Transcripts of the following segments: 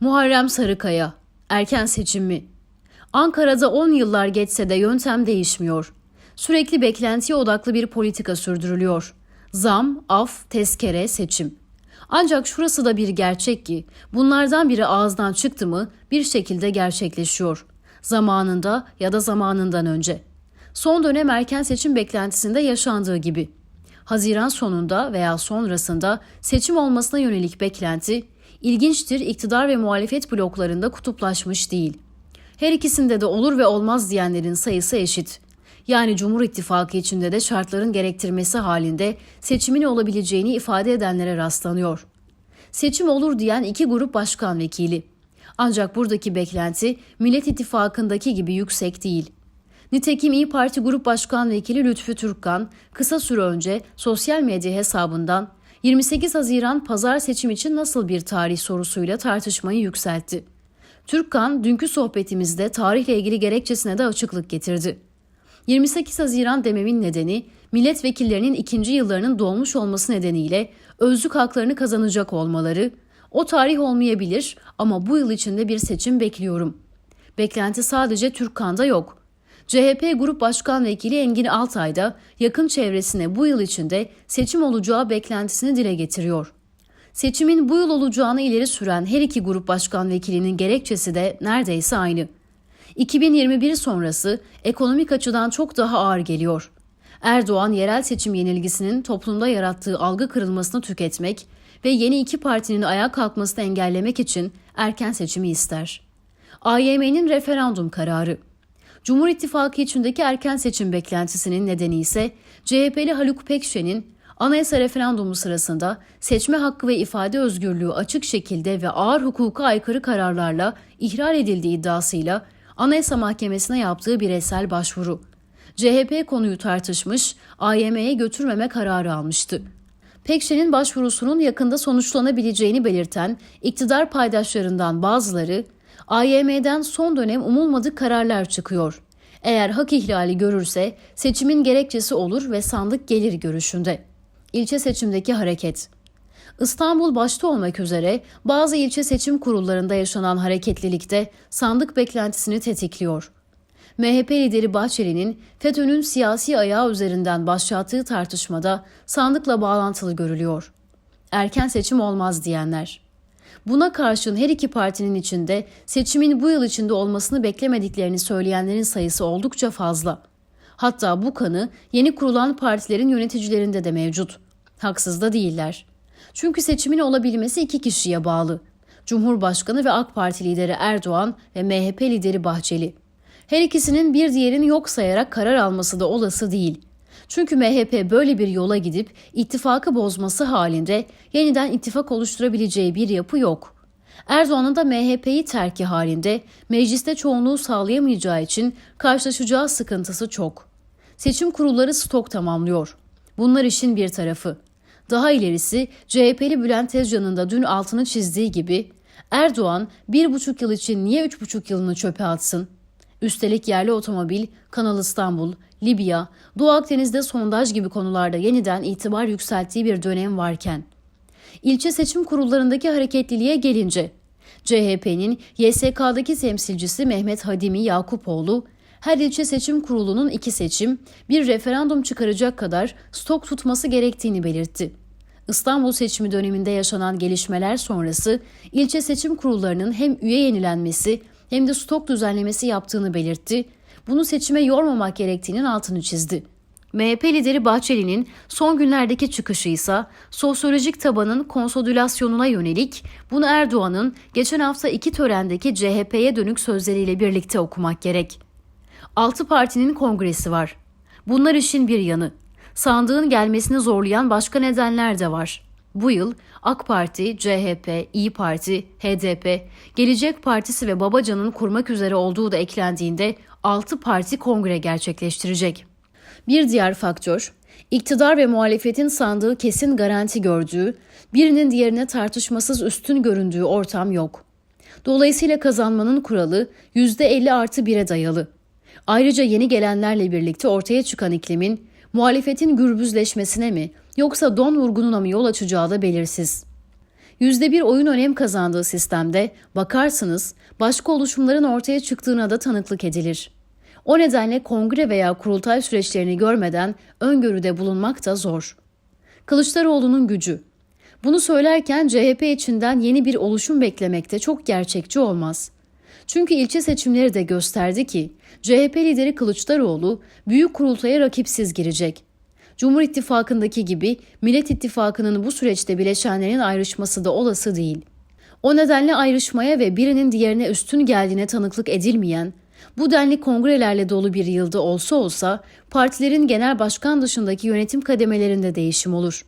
Muharrem Sarıkaya, erken seçim mi? Ankara'da 10 yıllar geçse de yöntem değişmiyor. Sürekli beklentiye odaklı bir politika sürdürülüyor. Zam, af, tezkere, seçim. Ancak şurası da bir gerçek ki bunlardan biri ağızdan çıktı mı bir şekilde gerçekleşiyor. Zamanında ya da zamanından önce. Son dönem erken seçim beklentisinde yaşandığı gibi. Haziran sonunda veya sonrasında seçim olmasına yönelik beklenti ilginçtir iktidar ve muhalefet bloklarında kutuplaşmış değil. Her ikisinde de olur ve olmaz diyenlerin sayısı eşit. Yani Cumhur İttifakı içinde de şartların gerektirmesi halinde seçimin olabileceğini ifade edenlere rastlanıyor. Seçim olur diyen iki grup başkan vekili. Ancak buradaki beklenti Millet İttifakı'ndaki gibi yüksek değil. Nitekim İyi Parti Grup Başkan Vekili Lütfü Türkkan kısa süre önce sosyal medya hesabından 28 Haziran pazar seçim için nasıl bir tarih sorusuyla tartışmayı yükseltti. Türkkan dünkü sohbetimizde tarihle ilgili gerekçesine de açıklık getirdi. 28 Haziran dememin nedeni milletvekillerinin ikinci yıllarının dolmuş olması nedeniyle özlük haklarını kazanacak olmaları, o tarih olmayabilir ama bu yıl içinde bir seçim bekliyorum. Beklenti sadece Türkkan'da yok. CHP Grup Başkan Vekili Engin Altay da yakın çevresine bu yıl içinde seçim olacağı beklentisini dile getiriyor. Seçimin bu yıl olacağını ileri süren her iki grup başkan vekilinin gerekçesi de neredeyse aynı. 2021 sonrası ekonomik açıdan çok daha ağır geliyor. Erdoğan yerel seçim yenilgisinin toplumda yarattığı algı kırılmasını tüketmek ve yeni iki partinin ayağa kalkmasını engellemek için erken seçimi ister. AYM'nin referandum kararı. Cumhur İttifakı içindeki erken seçim beklentisinin nedeni ise CHP'li Haluk Pekşen'in anayasa referandumu sırasında seçme hakkı ve ifade özgürlüğü açık şekilde ve ağır hukuka aykırı kararlarla ihlal edildiği iddiasıyla Anayasa Mahkemesi'ne yaptığı bireysel başvuru. CHP konuyu tartışmış, AYM'ye götürmeme kararı almıştı. Pekşen'in başvurusunun yakında sonuçlanabileceğini belirten iktidar paydaşlarından bazıları AYM'den son dönem umulmadık kararlar çıkıyor. Eğer hak ihlali görürse seçimin gerekçesi olur ve sandık gelir görüşünde. İlçe seçimdeki hareket. İstanbul başta olmak üzere bazı ilçe seçim kurullarında yaşanan hareketlilikte sandık beklentisini tetikliyor. MHP lideri Bahçeli'nin FETÖ'nün siyasi ayağı üzerinden başlattığı tartışmada sandıkla bağlantılı görülüyor. Erken seçim olmaz diyenler. Buna karşın her iki partinin içinde seçimin bu yıl içinde olmasını beklemediklerini söyleyenlerin sayısı oldukça fazla. Hatta bu kanı yeni kurulan partilerin yöneticilerinde de mevcut. Haksız da değiller. Çünkü seçimin olabilmesi iki kişiye bağlı. Cumhurbaşkanı ve AK Parti lideri Erdoğan ve MHP lideri Bahçeli. Her ikisinin bir diğerini yok sayarak karar alması da olası değil. Çünkü MHP böyle bir yola gidip ittifakı bozması halinde yeniden ittifak oluşturabileceği bir yapı yok. Erdoğan'ın da MHP'yi terki halinde mecliste çoğunluğu sağlayamayacağı için karşılaşacağı sıkıntısı çok. Seçim kurulları stok tamamlıyor. Bunlar işin bir tarafı. Daha ilerisi CHP'li Bülent Tezcan'ın da dün altını çizdiği gibi Erdoğan bir buçuk yıl için niye üç buçuk yılını çöpe atsın? Üstelik yerli otomobil, Kanal İstanbul, Libya, Doğu Akdeniz'de sondaj gibi konularda yeniden itibar yükselttiği bir dönem varken. İlçe seçim kurullarındaki hareketliliğe gelince, CHP'nin YSK'daki temsilcisi Mehmet Hadimi Yakupoğlu, her ilçe seçim kurulunun iki seçim, bir referandum çıkaracak kadar stok tutması gerektiğini belirtti. İstanbul seçimi döneminde yaşanan gelişmeler sonrası ilçe seçim kurullarının hem üye yenilenmesi hem de stok düzenlemesi yaptığını belirtti. Bunu seçime yormamak gerektiğinin altını çizdi. MHP lideri Bahçeli'nin son günlerdeki çıkışı ise sosyolojik tabanın konsolidülasyonuna yönelik bunu Erdoğan'ın geçen hafta iki törendeki CHP'ye dönük sözleriyle birlikte okumak gerek. Altı partinin kongresi var. Bunlar işin bir yanı. Sandığın gelmesini zorlayan başka nedenler de var. Bu yıl AK Parti, CHP, İyi Parti, HDP, Gelecek Partisi ve Babacan'ın kurmak üzere olduğu da eklendiğinde 6 parti kongre gerçekleştirecek. Bir diğer faktör, iktidar ve muhalefetin sandığı kesin garanti gördüğü, birinin diğerine tartışmasız üstün göründüğü ortam yok. Dolayısıyla kazanmanın kuralı %50 artı 1'e dayalı. Ayrıca yeni gelenlerle birlikte ortaya çıkan iklimin muhalefetin gürbüzleşmesine mi yoksa don vurgununa mı yol açacağı da belirsiz. Yüzde bir oyun önem kazandığı sistemde bakarsınız başka oluşumların ortaya çıktığına da tanıklık edilir. O nedenle kongre veya kurultay süreçlerini görmeden öngörüde bulunmak da zor. Kılıçdaroğlu'nun gücü. Bunu söylerken CHP içinden yeni bir oluşum beklemekte çok gerçekçi olmaz. Çünkü ilçe seçimleri de gösterdi ki CHP lideri Kılıçdaroğlu büyük kurultaya rakipsiz girecek. Cumhur İttifakı'ndaki gibi Millet İttifakı'nın bu süreçte bileşenlerin ayrışması da olası değil. O nedenle ayrışmaya ve birinin diğerine üstün geldiğine tanıklık edilmeyen, bu denli kongrelerle dolu bir yılda olsa olsa partilerin genel başkan dışındaki yönetim kademelerinde değişim olur.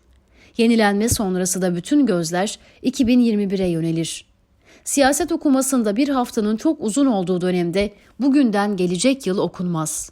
Yenilenme sonrası da bütün gözler 2021'e yönelir. Siyaset okumasında bir haftanın çok uzun olduğu dönemde bugünden gelecek yıl okunmaz.